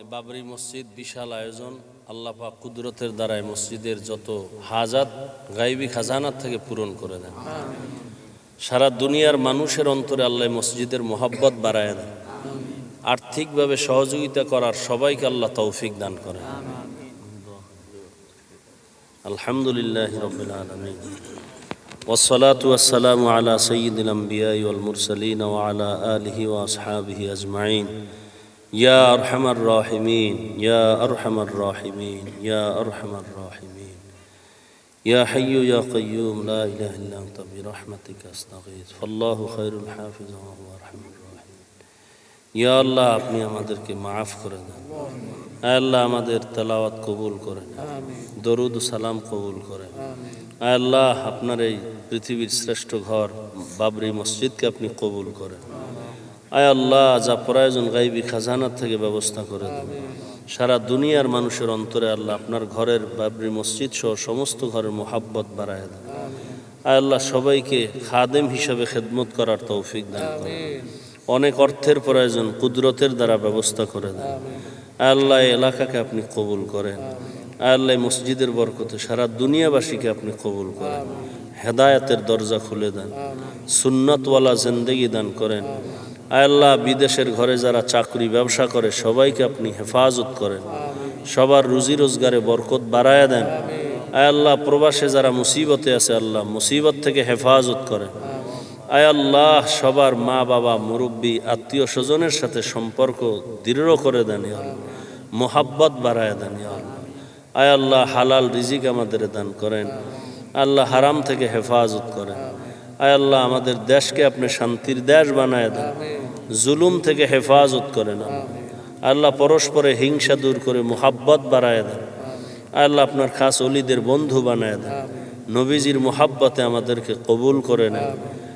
এই বাবরি মসজিদ বিশাল আয়োজন আল্লাহ পাক কুদরতের দ্বারাই মসজিদের যত হাজাত গাইবি খাজানার থেকে পূরণ করে দেন সারা দুনিয়ার মানুষের অন্তরে আল্লাহ মসজিদের মোহাব্বত বাড়ায় দেন আর্থিকভাবে সহযোগিতা করার সবাইকে আল্লাহ তৌফিক দান করেন আলহামদুলিল্লাহ রবিল আলমিন والصلاة والسلام على سيد الأنبياء والمرسلين وعلى آله وأصحابه أجمعين يا أرحم الراحمين يا أرحم الراحمين يا أرحم الراحمين يا حي يا قيوم لا إله إلا أنت برحمتك أستغيث فالله خير الحافظ وهو أرحم الراحمين ইয়া আল্লাহ আপনি আমাদেরকে মাফ করে দেন আয় আল্লাহ আমাদের তেলাওয়াত কবুল করেন দরুদ ও সালাম কবুল করেন আয় আল্লাহ আপনার এই পৃথিবীর শ্রেষ্ঠ ঘর বাবরি মসজিদকে আপনি কবুল করেন আয় আল্লাহ, যা প্রয়োজন গাইবি খাজানার থেকে ব্যবস্থা করে দেন সারা দুনিয়ার মানুষের অন্তরে আল্লাহ আপনার ঘরের বাবরি মসজিদ সহ সমস্ত ঘরের মোহাব্বত বাড়ায় দেন। আয় আল্লাহ, সবাইকে খাদেম হিসাবে খেদমত করার তৌফিক দান করেন। অনেক অর্থের প্রয়োজন, কুদরতের দ্বারা ব্যবস্থা করে দেন। আয় আল্লাহ এলাকাকে আপনি কবুল করেন। আয় আল্লাহ মসজিদের বরকতে সারা দুনিয়াবাসীকে আপনি কবুল করেন। হেদায়াতের দরজা খুলে দেন। সুন্নতওয়ালা জিন্দেগি দান করেন। আল্লাহ, বিদেশের ঘরে যারা চাকরি, ব্যবসা করে, সবাইকে আপনি হেফাজত করেন। সবার রুজি রোজগারে বরকত বাড়ায়া দেন। আয় আল্লাহ, প্রবাসে যারা মুসিবতে আছে, আল্লাহ মুসিবত থেকে হেফাজত করেন। আয় আল্লাহ, সবার মা বাবা, মুরব্বী, আত্মীয় স্বজনের সাথে সম্পর্ক দৃঢ় করে দেন মোহাব্বত বাড়ায় দেন আয় আল্লাহ, হালাল রিজিক আমাদের দান করেন। আল্লাহ হারাম থেকে হেফাজত করেন। আয় আল্লাহ আমাদের দেশকে আপনি শান্তির দেশ বানায় দেন জুলুম থেকে হেফাজত করেন আল্লাহ আল্লাহ পরস্পরে হিংসা দূর করে মোহাব্বত বাড়ায় দেন আল্লাহ আপনার খাস অলিদের বন্ধু বানায় দেন নবীজির মোহাব্বতে আমাদেরকে কবুল করে নেন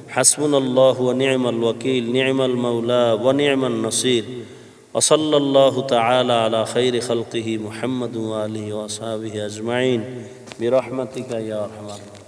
حسبنا الله ونعم الوكيل نعم المولى ونعم النصير وصلى الله تعالى على خير خلقه محمد وآله وأصحابه أجمعين برحمتك يا أرحم الراحمين